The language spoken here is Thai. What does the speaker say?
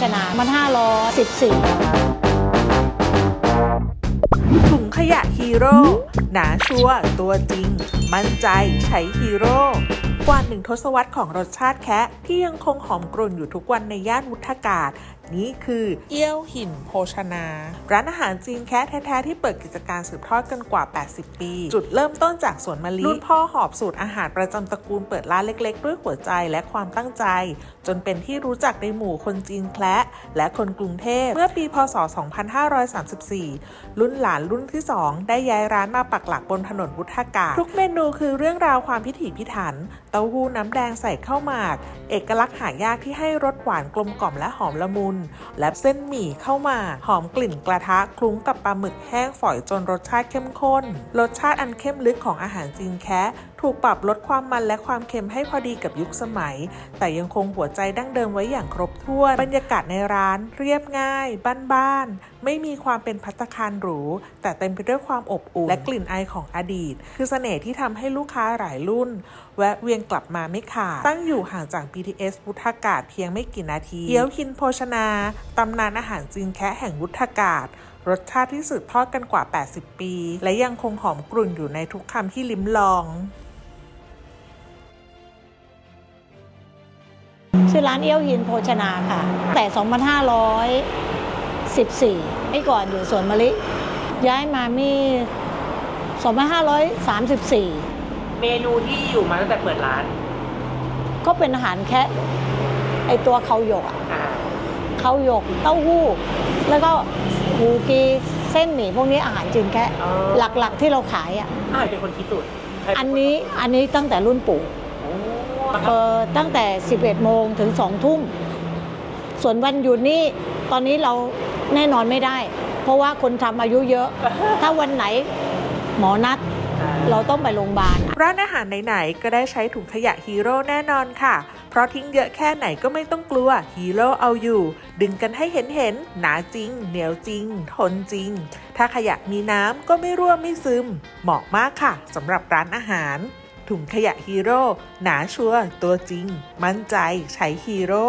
ชนามัน514 ถุงขยะฮีโร่หนาชัวตัวจริง มั่นใจใช้ฮีโร่กว่าหนึ่งทศวรรษของรสชาติแคะที่ยังคงหอมกรุ่นอยู่ทุกวันในย่านวุฒากาศ นี่คือ เอี้ยวหินโภชนา ร้านอาหารจีนแคะแท้ๆที่เปิดกิจการสืบทอดกันกว่า 80 ปี จุดเริ่มต้นจากสวนมะลิรุ่นพ่อหอบสูตรอาหารประจำตระกูลเปิดร้านเล็ก ๆ ด้วยหัวใจและความตั้งใจ จนเป็นที่รู้จักในหมู่คนจีนแคละและคนกรุงเทพเมื่อปีพศ 2534 รุ่นหลานรุ่นที่ 2 ได้ย้ายร้านมาปักหลักบนถนนวุฒากาศทุกเมนูคือเรื่องราวความพิถีพิถัน เต้าหู้น้ำแดงใส่ข้าวหมาก เอกลักษณ์หายากที่ให้รสหวานกลมกล่อมและหอมละมุนและเส้นหมี่เข้ามา หอมกลิ่นกระทะคลุ้งกับปลาหมึกแห้งฝอยจนรสชาติเข้มข้น รสชาติอันเข้มลึกของอาหารจีนแคะถูกปรับลดความมันและความเค็มให้พอดีกับยุคสมัย แต่ยังคงหัวใจดั้งเดิมไว้อย่างครบถ้วน บรรยากาศในร้านเรียบง่าย บ้านๆไม่มีความเป็นพัตตาคารหรู แต่เต็มไปด้วยความอบอุ่น และกลิ่นไอของอดีต คือเสน่ห์ที่ทำให้ลูกค้าหลายรุ่น แวะเวียนกลับมาไม่ขาด ตั้งอยู่ห่างจาก BTS วุฒากาศเพียงไม่กี่นาทีเกี๊ยวคินโภชนาตำนานอาหารจีนแคะแห่งวุฒากาศรสชาติที่สืบทอดกันกว่า 80 ปี และยังคงหอมกรุ่นอยู่ในทุกคำที่ลิ้มลอง ชื่อร้านเอี้ยวหินโภชนาค่ะ แต่ 2514ไม่ก่อนอยู่สวนมะลิ ย้ายมามี 2534 เมนูที่อยู่มาตั้งแต่เปิดร้านก็เป็นอาหารแค่ไอตัวเขาหยกอะอ่าเขาหยก เต้าหู้ แล้วก็หูกีเส้นหมี่พวกนี้อาหารจีนแค่อ๋อหลักๆที่เราขายอะ อ่าเป็นคนคิดสูตรใครเป็อันคนี้อันนี้ตั้งแต่รุ่นปู่โอ้เปิดตั้งแต่ 11 โมงถึง 2 ทุ่ม ส่วนวันหยุดนี่ตอนนี้เรา แน่นอนไม่ได้ เพราะว่าคนทำอายุเยอะ ถ้าวันไหนหมอนัดเราต้องไปโรงพยาบาล ร้านอาหารไหนๆ ก็ได้ใช้ถุงขยะฮีโร่แน่นอนค่ะ เพราะทิ้งเยอะแค่ไหนก็ไม่ต้องกลัวฮีโร่เอาอยู่ ดึงกันให้เห็นเห็นๆหนาจริง เหนียวจริง ทนจริง ถ้าขยะมีน้ำก็ไม่รั่วไม่ซึม เหมาะมากค่ะสำหรับร้านอาหาร ถุงขยะฮีโร่หนาชัวร์ตัวจริง มั่นใจใช้ฮีโร่